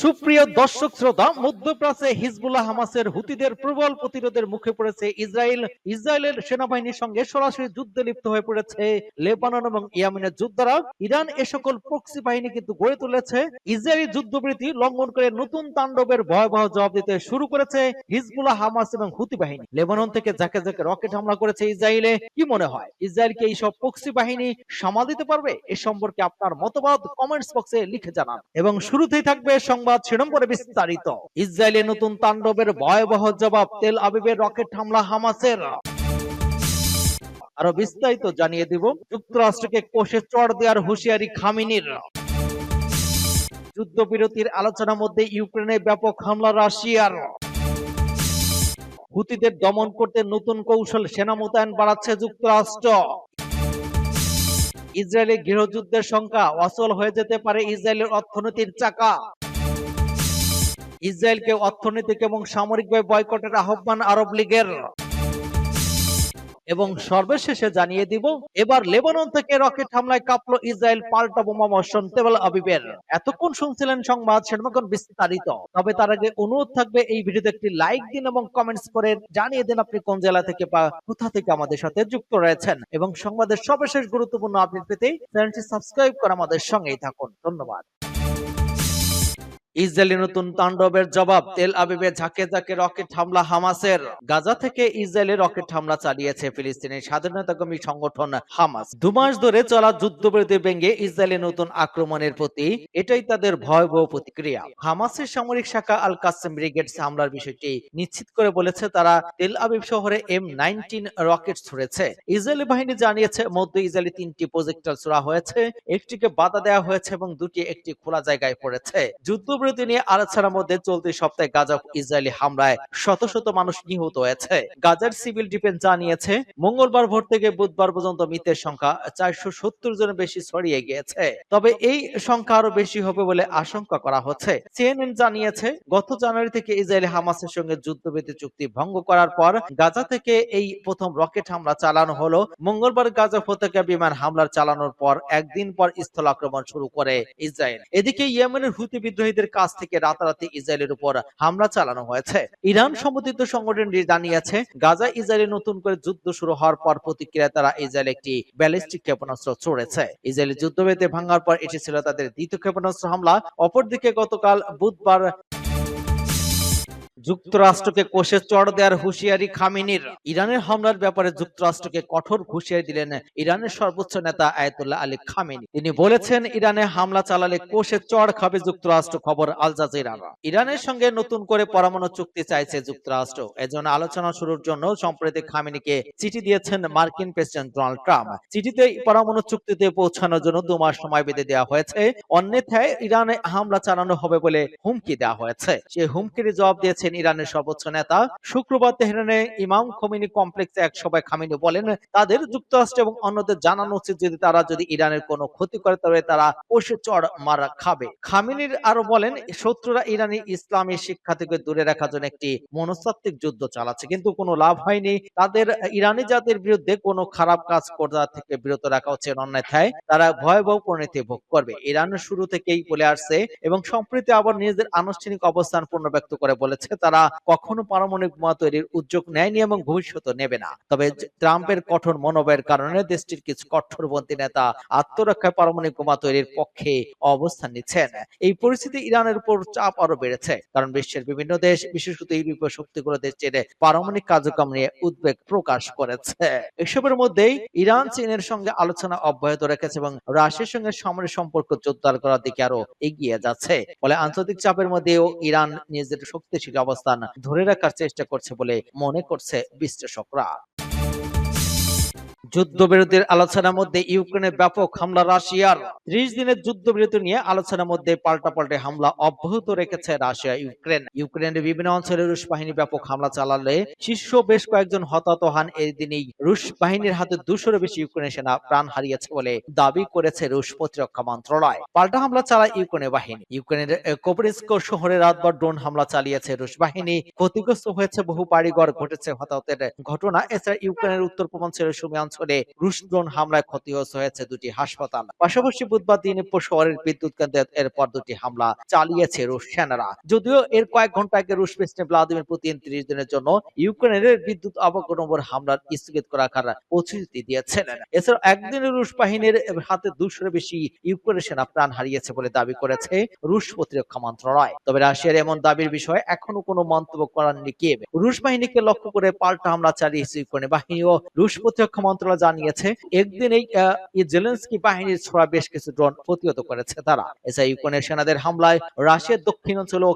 সুপ্রিয় দর্শক শ্রোতা, মধ্যপ্রাচ্যে হিজবুল্লাহ হামাসের হুতিদের প্রবল প্রতিরোধের মুখে পড়েছে ইসরায়েল। ইসরায়েলের সেনাবাহিনীর সঙ্গে সরাসরি যুদ্ধে লিপ্ত হয়ে পড়েছে লেবানন এবং ইয়ামিনের যোদ্ধারা। ইরান এ সকল প্রক্সি বাহিনী কিন্তু গড়ে তুলেছে। ইসরায়েলি যুদ্ধবিরতি লঙ্ঘন করে নতুন তাণ্ডবের ভয়াবহ জবাব দিতে শুরু করেছে হিজবুল্লাহ হামাস এবং হুতি বাহিনী। লেবানন থেকে যাকে যাকে রকেট হামলা করেছে ইসরায়েলে। কি মনে হয় ইসরায়েলকে এই সব প্রক্সি বাহিনী সামাল দিতে পারবে? এ সম্পর্কে আপনার মতবাদ কমেন্টস বক্সে লিখে জানান। এবং শুরুতেই থাকবে সংবাদ শিরোমণে বিস্তারিত। ইসরায়েলের নতুন তাণ্ডবের ভয়াবহ জবাব, তেল আবিবের রকেট হামলা হামাসের। আরও বিস্তারিত জানিয়ে দিব, যুক্তরাষ্ট্রকে কোষে চড় দেওয়ার হুঁশিয়ারি খামিনির। যুদ্ধবিরতির আলোচনার মধ্যে ইউক্রেনে ব্যাপক হামলা রাশিয়ার। হুতিদের দমন করতে নতুন কৌশল সেনা মোতায়েন বাড়াচ্ছে যুক্তরাষ্ট্র। ইসরায়েলের গৃহযুদ্ধের সংখ্যা অচল হয়ে যেতে পারে ইসরায়েলের অর্থনীতির চাকা। ইসরায়েলকে অর্থনৈতিক এবং সামরিকভাবে বয়কটের আহ্বান আরব লীগের। এবং সর্বশেষে জানিয়ে দিব, এবার লেবানন থেকে রকেট হামলায় কাঁপলো ইসরায়েল পাল্টা বোমা বর্ষণ তেবল আবিবের। এতক্ষণ শুনছিলেন সংবাদ সেরকম বিস্তারিত। তবে তার আগে অনুরোধ থাকবে, এই ভিডিওতে একটি লাইক দিন এবং কমেন্টস করে জানিয়ে দিন আপনি কোন জেলা থেকে বা কোথা থেকে আমাদের সাথে যুক্ত রয়েছেন। এবং সংবাদের সর্বশেষ গুরুত্বপূর্ণ আপডেট পেতে চ্যানেলটি সাবস্ক্রাইব করে আমাদের সঙ্গেই থাকুন। ধন্যবাদ। ইসরায়েলি নতুন তাণ্ডবের জবাব তেল আবিবে ঝাঁকে ঝাঁকে রকেট হামলা হামাসের। গাজা থেকে ইসরায়েলে রকেট হামলা চালিয়েছে ফিলিস্তিনের স্বাধীনতাকামী সংগঠন হামাস। দুমাস ধরে চলা যুদ্ধবিরতি ভেঙে ইসরায়েলের নতুন আক্রমণের প্রতি এটাই তাদের ভয়াবহ প্রতিক্রিয়া। হামাসের সামরিক শাখা আল কাসেম ব্রিগেড হামলার বিষয়টি নিশ্চিত করে বলেছে, তারা তেল আবিব শহরে এম নাইনটিন রকেট ছুড়েছে। ইসরায়েলি বাহিনী জানিয়েছে, মধ্য ইসরায়েলি তিনটি প্রজেক্টর ছোড়া হয়েছে, একটিকে বাধা দেওয়া হয়েছে এবং দুটি একটি খোলা জায়গায় পড়েছে। যুদ্ধবিরতি নিয়ে আলোচনার মধ্যে চলতি সপ্তাহে গাজা ইসরায়েলি হামলায় শত শত মানুষ নিহত হয়েছে। গাজার সিভিল ডিফেন্স জানিয়েছে, মঙ্গলবার ভোর থেকে বুধবার পর্যন্ত মৃতের সংখ্যা চারশো সত্তর জনের বেশি ছড়িয়ে গিয়েছে। তবে এই সংখ্যা আরও বেশি হবে বলে আশঙ্কা করা হচ্ছে। সিএনএন জানিয়েছে, গত জানুয়ারি থেকে ইসরায়েলি হামাসের সঙ্গে যুদ্ধবিরতি চুক্তি ভঙ্গ করার পর গাজা থেকে এই প্রথম রকেট হামলা চালানো হলো। মঙ্গলবার গাজা পতাকা বিমান হামলার চালানোর পর একদিন পর স্থল আক্রমণ শুরু করে ইসরায়েল। এদিকে ইয়েমেনের হুতি বিদ্রোহীদের কাছ থেকে রাতারাতি ইসরায়েলের উপর হামলা চালানো হয়েছে। ইরান সমর্থিত সংগঠনটি জানিয়েছে, গাজা ইসরায়েলে নতুন করে যুদ্ধ শুরু হওয়ার পর প্রতিক্রিয়া তারা ইসরায়েল একটি ব্যালিস্টিক ক্ষেপণাস্ত্র ছড়েছে। ইসরায়েলি যুদ্ধভেদে ভাঙার পর এটি ছিল তাদের দ্বিতীয় ক্ষেপণাস্ত্র হামলা। অপরদিকে গতকাল বুধবার যুক্তরাষ্ট্রকে কোষে চড় দেওয়ার হুঁশিয়ারি খামিনির। ইরানের হামলার ব্যাপারে যুক্তরাষ্ট্রকে কঠোর হুঁশিয়ারি দিলেন ইরানের সর্বোচ্চ নেতা আয়াতুল্লাহ আলী খামেনি। তিনি বলেছেন, ইরানে হামলা চালালে কোষে চড় খাবে যুক্তরাষ্ট্র, খবর আল জাজিরারা ইরানের সঙ্গে নতুন করে পরমাণু চুক্তি চাইছে যুক্তরাষ্ট্র। এজন্য আলোচনা শুরুর জন্য সম্প্রতি খামেনিকে চিঠি দিয়েছেন মার্কিন প্রেসিডেন্ট ডোনাল্ড ট্রাম্প। চিঠিতে পরমাণু চুক্তিতে পৌঁছানোর জন্য দু মাস সময় বেঁধে দেওয়া হয়েছে। অন্যথায় ইরানে হামলা চালানো হবে বলে হুমকি দেওয়া হয়েছে। সে হুমকির জবাব দিয়েছেন ইরানের সর্বোচ্চ নেতা। শুক্রবার তেহরানে ইমাম খমিনি কমপ্লেক্সে এক সভায় খামিনি বলেন, তাদের যুক্তরাষ্ট্র এবং অন্যদের জানানো উচিত যদি তারা যদি ইরানের কোনো ক্ষতি করে, তবে তারা কষে চড় মারা খাবে। খামিনির আরও বলেন, শত্রুরা ইরানি ইসলামী শিক্ষা থেকে দূরে রাখার জন্য একটি মনস্তাত্ত্বিক যুদ্ধ চালাচ্ছে, কিন্তু কোনো লাভ হয়নি। তাদের ইরানি জাতির বিরুদ্ধে কোনো খারাপ কাজ করা থেকে বিরত রাখা হচ্ছে অন্যথায় তারা ভয়াবহ পরিণতি ভোগ করবে। ইরান শুরু থেকেই বলে আসছে এবং সম্প্রতি আবার নিজেদের আনুষ্ঠানিক অবস্থান পুনর্ব্যক্ত করে বলেছে তারা কখনো পারমাণবিক বোমা তৈরির উদ্যোগ নেয়নি এবং ভবিষ্যতে নেবে না। তবে ট্রাম্পের কঠোর মনোবয়ের কারণে দেশটির কিছু কঠোরপন্থী নেতা আত্মরক্ষায় পারমাণবিক বোমা তৈরির পক্ষে অবস্থান নিচ্ছেন। এই পরিস্থিতি ইরানের উপর চাপ আরও বেড়েছে, কারণ বিশ্বের বিভিন্ন দেশ, বিশেষত ইউরোপীয় শক্তিগুলো দেশটির পারমাণবিক কার্যক্রম নিয়ে উদ্বেগ প্রকাশ করেছে। এসবের মধ্যেই ইরান, চীনের সঙ্গে আলোচনা অব্যাহত রেখেছে এবং রাশিয়ার সঙ্গে সামরিক সম্পর্ক জোরদার করার দিকে আরও এগিয়ে যাচ্ছে। ফলে আন্তর্জাতিক চাপের মধ্যেও ইরান নিজেদের শক্তিশালী অবস্থান ধরে রাখার চেষ্টা করছে বলে মনে করছে বিশ্লেষকরা। যুদ্ধবিরতির আলোচনার মধ্যে ইউক্রেনের ব্যাপক হামলা রাশিয়ার। ত্রিশ দিনের যুদ্ধবিরতি নিয়ে আলোচনার মধ্যে পাল্টাপাল্টে হামলা অব্যাহত রেখেছে রাশিয়া, ইউক্রেন। ইউক্রেনের বিভিন্ন অঞ্চলে রুশ বাহিনী ব্যাপক হামলা চালালে শীর্ষ বেশ কয়েকজন হতাহত হন এই দিনেই রুশ বাহিনীর হাতে দুশোরও বেশি ইউক্রেনের সেনা প্রাণ হারিয়েছে বলে দাবি করেছে রুশ প্রতিরক্ষা মন্ত্রণালয়। পাল্টা হামলা চালায় ইউক্রেনের বাহিনী। ইউক্রেনের কোপরিস্ক শহরে রাতভর ড্রোন হামলা চালিয়েছে রুশ বাহিনী। ক্ষতিগ্রস্ত হয়েছে বহু বাড়িঘর, ঘটেছে হতাহতের ঘটনা। এছাড়া ইউক্রেনের উত্তর পূর্বাঞ্চলের সুমি অঞ্চলে অঞ্চলে রুশ ড্রোন হামলায় ক্ষতিগ্রস্ত হয়েছে দুটি হাসপাতাল। পাশাপাশি বুধবার দিনে শহরের বিদ্যুৎ কেন্দ্রে এরপর দুটি হামলা চালিয়েছে রুশ সেনারা। যদিও এর কয়েক ঘণ্টা আগে রুশ প্রেসিডেন্ট ভ্লাদিমির পুতিন ত্রিশ দিনের জন্য ইউক্রেনের বিদ্যুৎ অবকাঠামোর হামলা স্থগিত রাখার প্রতিশ্রুতি দিয়েছিলেন এছাড়া একদিনে রুশ বাহিনীর হাতে দুশোর বেশি ইউক্রেনের সেনা প্রাণ হারিয়েছে বলে দাবি করেছে রুশ প্রতিরক্ষা মন্ত্রণালয়। তবে রাশিয়ার এমন দাবির বিষয়ে এখনও কোনো মন্তব্য করাননি কিয়েভ। রুশ বাহিনীকে লক্ষ্য করে পাল্টা হামলা চালিয়েছে ইউক্রেনের বাহিনী ও রুশ প্রতিরক্ষা মন্ত্রণালয় জানিয়েছে একদিনেই আহ, এই জেলেন্সকি বাহিনীর ছোড়া বেশ কিছু ড্রোন প্রতিহত করেছে তারা। এছাড়া ইউক্রেনের সেনাদের হামলায় রাশিয়ার দক্ষিণ অঞ্চল ও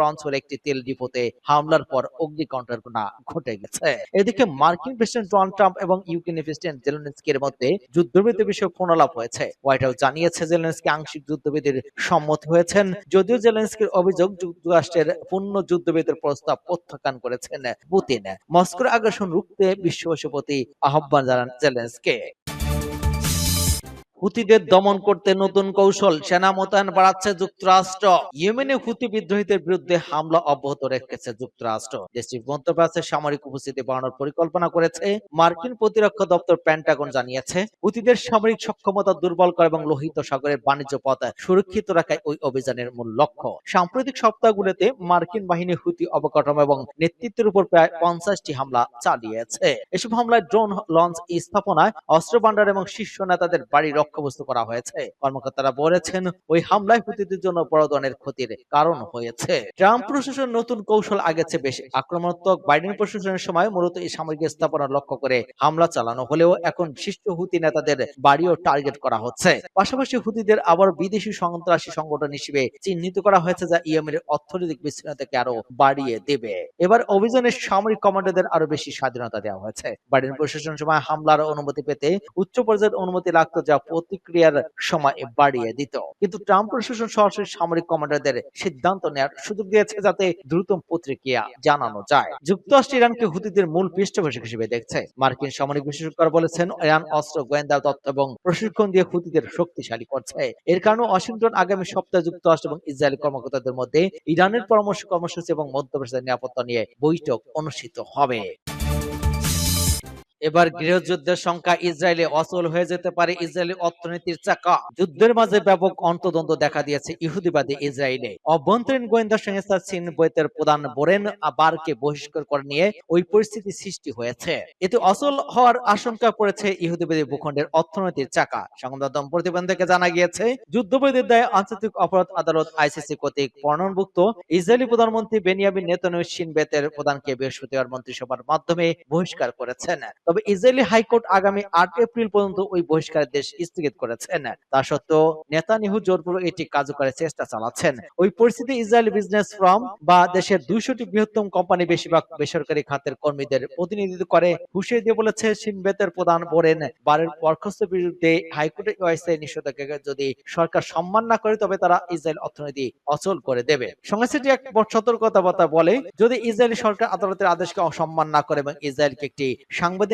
অঞ্চলে একটি তেল ডিপোতে হামলার পর অগ্নিকাণ্ডের ঘটনা ঘটে গেছে। এদিকে মার্কিন প্রেসিডেন্ট ডোনাল্ড ট্রাম্প এবং ইউক্রেনের প্রেসিডেন্ট জেলেনস্কির মধ্যে যুদ্ধবিরতি বিষয়ে ফোনালাপ হয়েছে। হোয়াইট হাউস জানিয়েছে জেলেনস্কি আংশিক যুদ্ধবিধির সম্মত হয়েছেন যদিও জেলেনস্কির অভিযোগ যুক্তরাষ্ট্রের পূর্ণ যুদ্ধবিরতির প্রস্তাব প্রত্যাখ্যান করেছেন পুতিন। মস্কোর আগ্রাসন রুখতে বিশ্ববাসীর প্রতি আহ্বান জানান জেলেনস্কি হুতিদের দমন করতে নতুন কৌশল, সেনা মোতায়েন বাড়াচ্ছে যুক্তরাষ্ট্র। ইয়েমেনে হুতি বিদ্রোহীদের বিরুদ্ধে হামলা অব্যাহত রেখেছে যুক্তরাষ্ট্র। দেশটির মধ্যপ্রাচ্যে সামরিক উপস্থিতি বাড়ানোর পরিকল্পনা করেছে। মার্কিন প্রতিরক্ষা দপ্তর প্যান্টাগন জানিয়েছে, হুতিদের সামরিক সক্ষমতা দুর্বল করা এবং লোহিত সাগরের বাণিজ্য পথ সুরক্ষিত রাখাই ওই অভিযানের মূল লক্ষ্য। সাম্প্রতিক সপ্তাহগুলোতে মার্কিন বাহিনী হুতি অবকাঠামো এবং নেতৃত্বের উপর প্রায় পঞ্চাশটি হামলা চালিয়েছে। এসব হামলায় ড্রোন লঞ্চ, স্থাপনায় অস্ত্র ভান্ডার এবং শীর্ষ নেতাদের বাড়ি লক্ষ্যবস্তু করা হয়েছে। কর্মকর্তারা বলেছেন, ওই হামলায় হুতিদের জন্য বড় ধরনের ক্ষতির কারণ হয়েছে। ট্রাম্প প্রশাসন নতুন কৌশল আগেছে বেশি। আক্রমণাত্মক বাইডেন প্রশাসনের সময় মূলত এই সামরিক স্থাপনা লক্ষ্য করে হামলা চালানো হলেও এখন শীর্ষ হুতি নেতাদের বাড়িও টার্গেট করা হচ্ছে। পাশাপাশি হুতিদের আবার বিদেশি সন্ত্রাসী সংগঠন হিসেবে চিহ্নিত করা হয়েছে, যা ইয়েমের অর্থনৈতিক বিচ্ছিন্নতাকে আরও বাড়িয়ে দেবে। এবার অভিযানের সামরিক কমান্ডারদের আরও বেশি স্বাধীনতা দেওয়া হয়েছে। বাইডেন প্রশাসন সময় হামলার অনুমতি পেতে উচ্চ পর্যায়ের অনুমতি লাগতো, যা প্রতিক্রিয়ার সময় বাড়িয়ে দিত। কিন্তু ট্রাম্প প্রশাসন সরাসরি সামরিক কমান্ডারদের সিদ্ধান্ত নেওয়ার সুযোগ দিয়েছে যাতে দ্রুত প্রতিক্রিয়া জানানো যায়। যুক্তরাষ্ট্র ইরানকে হুতিদের মূল পৃষ্ঠপোষক হিসেবে দেখছে। মার্কিন সামরিক বিশেষজ্ঞরা বলেছেন, ইরান, অস্ত্র, গোয়েন্দা তথ্য এবং প্রশিক্ষণ দিয়ে হুতিদের শক্তিশালী করছে। এর কারণে ওয়াশিংটন আগামী সপ্তাহে যুক্তরাষ্ট্র এবং ইসরায়েলি কর্মকর্তাদের মধ্যে ইরানের পরামর্শ কর্মসূচি এবং মধ্যপ্রাচ্যের নিরাপত্তা নিয়ে বৈঠক অনুষ্ঠিত হবে। এবার গৃহযুদ্ধের সংখ্যা ইসরায়েলে অচল হয়ে যেতে পারে ইসরায়েলি অর্থনীতির চাকা। যুদ্ধের মাঝে ব্যাপক অন্তদ্বন্দ্ব দেখা দিয়েছে ইহুদিবাদী ইসরায়েলে। অভ্যন্তরীণ গোয়েন্দা সংস্থা চীন বইতের প্রধান বোরেন বারকে বহিষ্কার করে নিয়ে ওই পরিস্থিতি সৃষ্টি হয়েছে। এতে অচল হওয়ার আশঙ্কা পড়েছে ইহুদিবাদী ভূখণ্ডের অর্থনীতির চাকা। প্রতিবেদন থেকে জানা গিয়েছে যুদ্ধবিরতির দায়ে আন্তর্জাতিক অপরাধ আদালত আইসিসি কর্তৃক বর্ণনভুক্ত ইসরায়েলি প্রধানমন্ত্রী বেনিয়ামিন নেতানিয়াহু শিন বেতের প্রধানকে বৃহস্পতিবার মন্ত্রিসভার মাধ্যমে বহিষ্কার করেছেন তবে ইসরায়েলি হাইকোর্ট আগামী আট এপ্রিল পর্যন্ত ওই বহিষ্কারের দেশ স্থগিত করেছেন তা সত্ত্বেও নেতানিয়াহু জোরপূর্বক এটি কার্যকরের চেষ্টা চালাচ্ছেন। ওই পরিস্থিতি ইসরায়েলি বিজনেস ফ্রম বা দেশের দুইশোটি বৃহত্তম কোম্পানি বেশিরভাগ বেসরকারি খাতের কর্মীদের প্রতিনিধিত্ব করে হুঁশিয়ে দিয়ে বলেছে সিনবেতের প্রধান বোরেন বারের বরখাস্ত বিরুদ্ধে হাইকোর্টের অস্থায়ী নিষেধাজ্ঞাকে যদি সরকার সম্মান না করে, তবে তারা ইসরায়েল অর্থনীতি অচল করে দেবে। সংস্থাটি এক সতর্কতা বলে, যদি ইসরায়েলি সরকার আদালতের আদেশকে অসম্মান না করে এবং ইসরায়েলকে একটি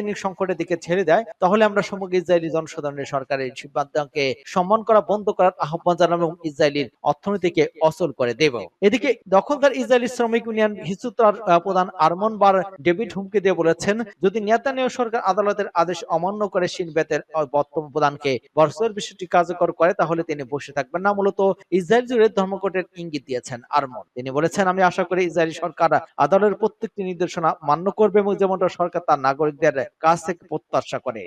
সাংবিধানিক সংকটের দিকে ছেড়ে দেয়, তাহলে আমরা সমগ্র ইসরায়েলি জনসাধারণের সরকারের সিদ্ধান্তকে সম্মান করা, বন্ধ করার আহ্বান জানাব এবং ইসরায়েলির অর্থনীতিকে অচল করে দেব। এদিকে দখলদার ইসরায়েলি শ্রমিক ইউনিয়ন হিসুতার প্রধান আরমন বার ডেভিড হুমকে দিয়ে বলেছেন, যদি নেতানিয়াহু সরকার আদালতের আদেশ অমান্য করে সিনবেতের বর্তমান প্রধানকে বর্ষের বিষয়টি কার্যকর করে, তাহলে তিনি বসে থাকবেন না। মূলত ইসরায়েল জুড়ে ধর্মঘটের ইঙ্গিত দিয়েছেন আরমন। তিনি বলেছেন, আমি আশা করি ইসরায়েলি সরকার আদালতের প্রত্যেকটি নির্দেশনা মান্য করবে এবং যেমনটা সরকার তার নাগরিকদের কাছ থেকে প্রত্যাশা করে।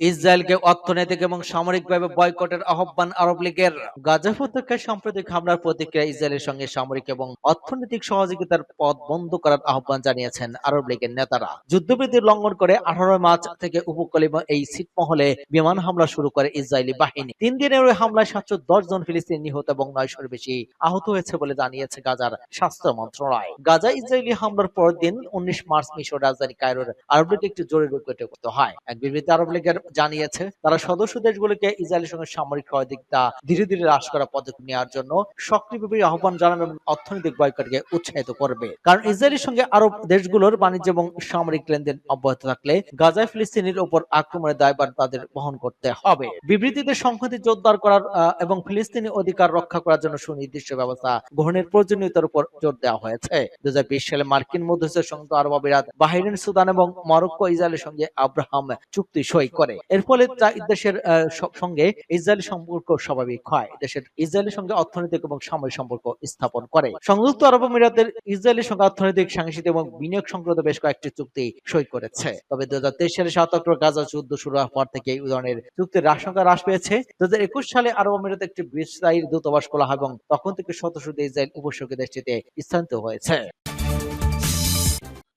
ইসরায়েলকে অর্থনৈতিক এবং সামরিকভাবে বয়কটের আহ্বান আরব লীগের গাজা উপত্যকায় সাম্প্রতিক হামলার প্রতিক্রিয়া ইসরায়েলের সঙ্গে সামরিক এবং অর্থনৈতিক সহযোগিতার পথ বন্ধ করার আহ্বান জানিয়েছেন আরব লীগের নেতারা। যুদ্ধবিরতি লঙ্ঘন করে আঠারো মার্চ থেকে উপকূলীয় এই ছিটমহলে বিমান হামলা শুরু করে ইসরায়েলি বাহিনী। তিন দিনের ওই হামলায় সাতশো দশ জন ফিলিস্তিনি নিহত এবং নয়শোর বেশি আহত হয়েছে বলে জানিয়েছে গাজার স্বাস্থ্য মন্ত্রণালয়। গাজা ইসরায়েলি হামলার পরের দিন উনিশ মার্চ মিশর রাজধানী কায়রোর আরব লীগ একটি জরুরি বৈঠক হয়। এক বিবৃতি আরব লীগের জানিয়েছে, তারা সদস্য দেশগুলোকে ইসরায়েলের সঙ্গে সামরিক সহযোগিতা ধীরে ধীরে হ্রাস করার পদক্ষেপ নেওয়ার জন্য সক্রিয়ভাবে আহ্বান জানাবে এবং অর্থনৈতিক বয়কটকে উৎসাহিত করবে। কারণ ইসরায়েলের সঙ্গে আরব দেশগুলোর বাণিজ্য এবং সামরিক লেনদেন অব্যাহত থাকলে গাজায় ফিলিস্তিনির উপর আক্রমণের দায়ভার তাদের বহন করতে হবে। বিবৃতিতে সংহতি জোরদার করার এবং ফিলিস্তিনি অধিকার রক্ষা করার জন্য সুনির্দিষ্ট ব্যবস্থা গ্রহণের প্রয়োজনীয়তার উপর জোর দেওয়া হয়েছে। দু হাজার বিশ সালে মার্কিন মধ্যস্থ সংযুক্ত আরব আমিরাত বাহরাইন সুদান এবং মরক্কো ইসরায়েলের সঙ্গে আব্রাহাম চুক্তি সই করে। এর ফলে দেশের সঙ্গে ইসরায়েলি সম্পর্ক স্বাভাবিক হয়। দেশের ইসরায়েলের সঙ্গে অর্থনৈতিক এবং সামরিক সম্পর্ক স্থাপন করে। সংযুক্ত আরব আমিরাতের ইসরায়েলের সঙ্গে অর্থনৈতিক, সাংস্কৃতিক এবং বিনিয়োগ সংক্রান্ত বেশ কয়েকটি চুক্তি সই করেছে। তবে দু সালে সাত অক্টোবর গাজা যুদ্ধ শুরু হওয়ার পর থেকে এই ধরনের চুক্তির আশঙ্কা হ্রাস পেয়েছে। দু হাজার একুশ সালে আরব আমিরাতে একটি বিস্তায়ী দূতাবাস খোলা হয় এবং তখন থেকে সদস্য ইসরায়েল উপসর্গ দেশটিতে স্থানান্তরিত হয়েছে।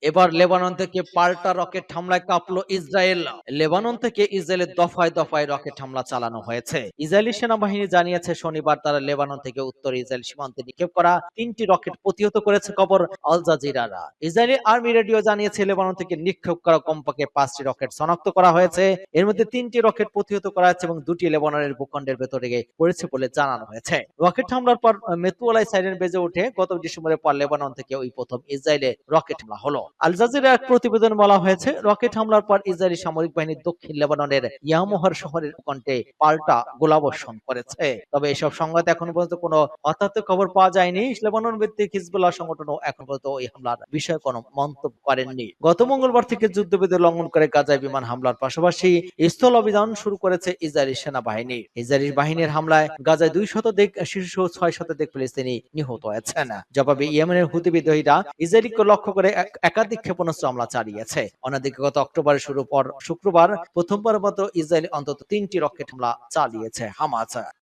এবার লেবানন থেকে পাল্টা রকেট হামলায় কাঁপলো ইসরায়েল। লেবানন থেকে ইসরায়েলের দফায় দফায় রকেট হামলা চালানো হয়েছে। ইসরায়েলি সেনাবাহিনী জানিয়েছে, শনিবার তারা লেবানন থেকে উত্তর ইসরায়েল সীমান্তে নিক্ষেপ করা তিনটি রকেট প্রতিহত করেছে খবর আল জাজিরারা। ইসরায়েলি আর্মি রেডিও জানিয়েছে, লেবানন থেকে নিক্ষেপ করা কমপক্ষে পাঁচটি রকেট শনাক্ত করা হয়েছে। এর মধ্যে তিনটি রকেট প্রতিহত করা হয়েছে এবং দুটি লেবাননের ভূখণ্ডের ভেতরে পড়েছে বলে জানানো হয়েছে। রকেট হামলার পর মেতুয়ালায় সাইরেন বেজে ওঠে। গত ডিসেম্বরের পর লেবানন থেকে ওই প্রথম ইসরায়েলে রকেট হামলা হলো। আল জাজিরা এক প্রতিবেদন বলা হয়েছে, রকেট হামলার পর ইসরায়েলি সামরিক বাহিনী দক্ষিণ লেবাননের ইয়ামোহর শহরের কণ্ঠে পাল্টা গোলাবর্ষণ করেছে। তবে এসব সংবাদ এখন পর্যন্ত কোনো অর্থাৎ খবর পাওয়া যায়নি। লেবানন ভিত্তিক হিজবুল্লাহ সংগঠনও এখন পর্যন্ত ওই হামলার বিষয়ে কোনো মন্তব্য করেননি। গত মঙ্গলবার থেকে যুদ্ধবিধি লঙ্ঘন করে গাজায় বিমান হামলার পাশাপাশি স্থল অভিযান শুরু করেছে ইসরায়েলি সেনাবাহিনী। ইসরায়েলি বাহিনীর হামলায় গাজায় দুই শতাধিক শিশু ছয় শতাধিক ফিলিস্তিনি নিহত হয়েছেন। জবাবে ইয়েমেনের হুতি বিদ্রোহীরা ইসরায়েলকে লক্ষ্য করে এক- একাধিক ক্ষেপণাস্ত্র হামলা চালিয়েছে। অন্যদিকে গত অক্টোবরের শুরু পর শুক্রবার প্রথমবার মতো ইসরায়েল অন্তত তিনটি রকেট হামলা চালিয়েছে হামাস।